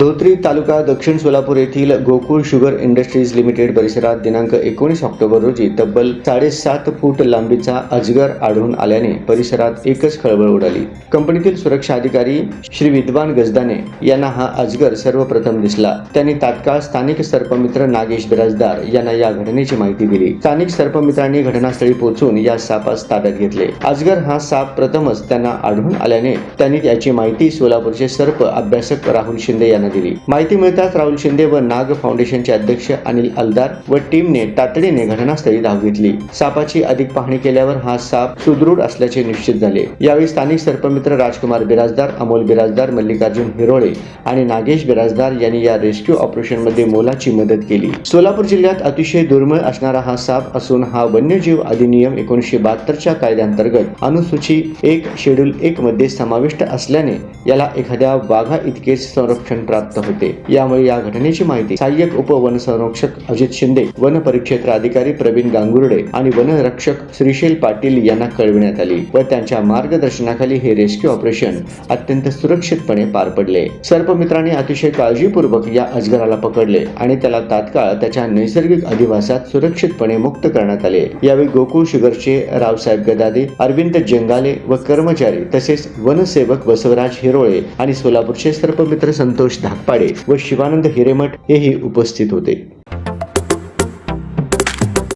धोत्री तालुका दक्षिण सोलापूर येथील Gokul sugar industries limited परिसरात दिनांक एकोणीस ऑक्टोबर रोजी तब्बल साडेसात फूट लांबीचा अजगर आढळून आल्याने परिसरात एकच खळबळ उडाली. कंपनीतील सुरक्षा अधिकारी श्री विद्वान गजदाने यांना हा अजगर सर्वप्रथम दिसला. त्यांनी तात्काळ स्थानिक सर्पमित्र नागेश बिराजदार यांना या घटनेची माहिती दिली. स्थानिक सर्पमित्रांनी घटनास्थळी पोहोचून या सापास ताब्यात घेतले. अजगर हा साप प्रथमच त्यांना आढळून आल्याने त्यांनी याची माहिती सोलापूरचे सर्प अभ्यासक राहुल शिंदे यांना दिली. माहिती मिळताच राहुल शिंदे व नाग फाउंडेशनचे अध्यक्ष अनिल अलदार व टीमने तातडीने घटनास्थळी धाव घेतली. सापाची अधिक पाहणी केल्यावर हा साप सुदृढ असल्याचे निश्चित झाले. यावेळी स्थानिक सर्पमित्र राजकुमार बिराजदार अमोल बिराजदार मल्लिकार्जुन हिरोळे आणि नागेश बिराजदार यांनी या रेस्क्यू ऑपरेशनमध्ये मोलाची मदत केली. सोलापूर जिल्ह्यात अतिशय दुर्मिळ असणारा हा साप असून हा वन्यजीव अधिनियम एकोणीसशे बहात्तरच्या कायद्यांतर्गत अनुसूची एक शेड्यूल एक मध्ये समाविष्ट असल्याने याला एखाद्या वाघा इतकेच संरक्षण प्राप्त प्राप्त होते. यामुळे या घटनेची माहिती सहाय्यक उपवनसंरक्षक अजित शिंदे वन परिक्षेत्र अधिकारी प्रवीण गांगुर्डे आणि वनरक्षक श्रीशैल पाटील यांना कळविण्यात आली व त्यांच्या मार्गदर्शनाखाली हे रेस्क्यू ऑपरेशन अत्यंत सुरक्षितपणे पार पडले. सर्पमित्रांनी अतिशय काळजीपूर्वक या अजगराला पकडले आणि त्याला तात्काळ त्याच्या नैसर्गिक अधिवासात सुरक्षितपणे मुक्त करण्यात आले. यावेळी गोकुळ शुगरचे रावसाहेब गदादे अरविंद जंगाले व कर्मचारी तसेच वनसेवक बसवराज हिरोळे आणि सोलापूरचे सर्पमित्र संतोष धाकपाडे व शिवानंद हिरेमठ हेही उपस्थित होते.